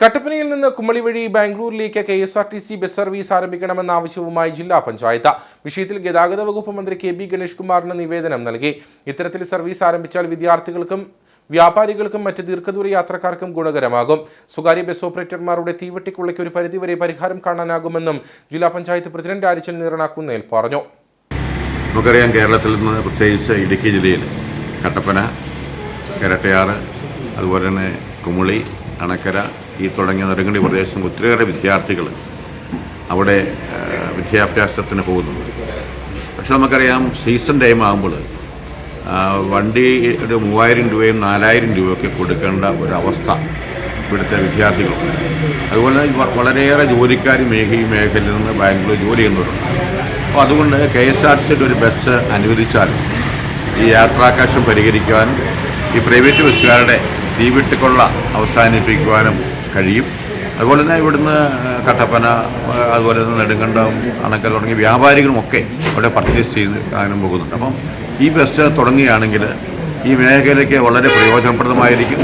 കട്ടപ്പനയിൽ നിന്ന് കുമളി വഴി ബാംഗ്ലൂരിലേക്ക് K S R T C bus service ആരംഭിക്കണമെന്ന ആവശ്യവുമായി ജില്ലാ പഞ്ചായത്ത്. വിഷയത്തിൽ ഗതാഗത വകുപ്പ് മന്ത്രി കെ ബി ഗണേഷ് കുമാറിന് നിവേദനം നൽകി. ഇത്തരത്തിൽ സർവീസ് ആരംഭിച്ചാൽ വിദ്യാർത്ഥികൾക്കും വ്യാപാരികൾക്കും മറ്റ് ദീർഘദൂര യാത്രക്കാർക്കും ഗുണകരമാകും. സ്വകാര്യ ബസ് ഓപ്പറേറ്റർമാരുടെ തീവെട്ടിക്കുള്ളയ്ക്ക് ഒരു പരിധിവരെ പരിഹാരം കാണാനാകുമെന്നും ജില്ലാ പഞ്ചായത്ത് പ്രസിഡന്റ് ആരിച്ചൽ നീറണാക്കുന്നേൽ പറഞ്ഞു. നമുക്കറിയാം കേരളത്തിൽ നിന്ന് പ്രത്യേകിച്ച് ഇടുക്കി ജില്ലയിൽ കട്ടപ്പന ഇരട്ടയാറ് അതുപോലെ തന്നെ കുമുളി അണക്കര ഈ തുടങ്ങിയ നെടുങ്കണ്ടി പ്രദേശം ഒത്തിരിയേറെ വിദ്യാർത്ഥികൾ അവിടെ വിദ്യാഭ്യാസത്തിന് പോകുന്നുണ്ട്. പക്ഷെ നമുക്കറിയാം സീസൺ ടൈം ആകുമ്പോൾ വണ്ടി ഒരു മൂവായിരം രൂപയും നാലായിരം രൂപയൊക്കെ കൊടുക്കേണ്ട ഒരവസ്ഥ ഇവിടുത്തെ വിദ്യാർത്ഥികളുണ്ട് അതുപോലെ വളരെയേറെ ജോലിക്കാർ മേഖ ഈ മേഖലയിൽ നിന്ന് ബാംഗ്ലൂർ ജോലി ചെയ്യുന്നവരുണ്ട്. അപ്പോൾ അതുകൊണ്ട് കെ എസ് ആർ സിയുടെ ഒരു ബസ് അനുവദിച്ചാൽ ഈ യാത്രാകാശം പരിഹരിക്കുവാനും ഈ പ്രൈവറ്റ് ബസ്സുകാരുടെ തീവിട്ടുകൊള്ള അവസാനിപ്പിക്കുവാനും കഴിയും. അതുപോലെ തന്നെ ഇവിടുന്ന് കട്ടപ്പന അതുപോലെ തന്നെ നെടുങ്കണ്ടം അണക്കൽ തുടങ്ങിയ വ്യാപാരികളുമൊക്കെ അവിടെ പർച്ചേസ് ചെയ്ത് കാണാനും പോകുന്നുണ്ട്. അപ്പം ഈ ബസ് തുടങ്ങുകയാണെങ്കിൽ ഈ മേഖലയ്ക്ക് വളരെ പ്രയോജനപ്രദമായിരിക്കും.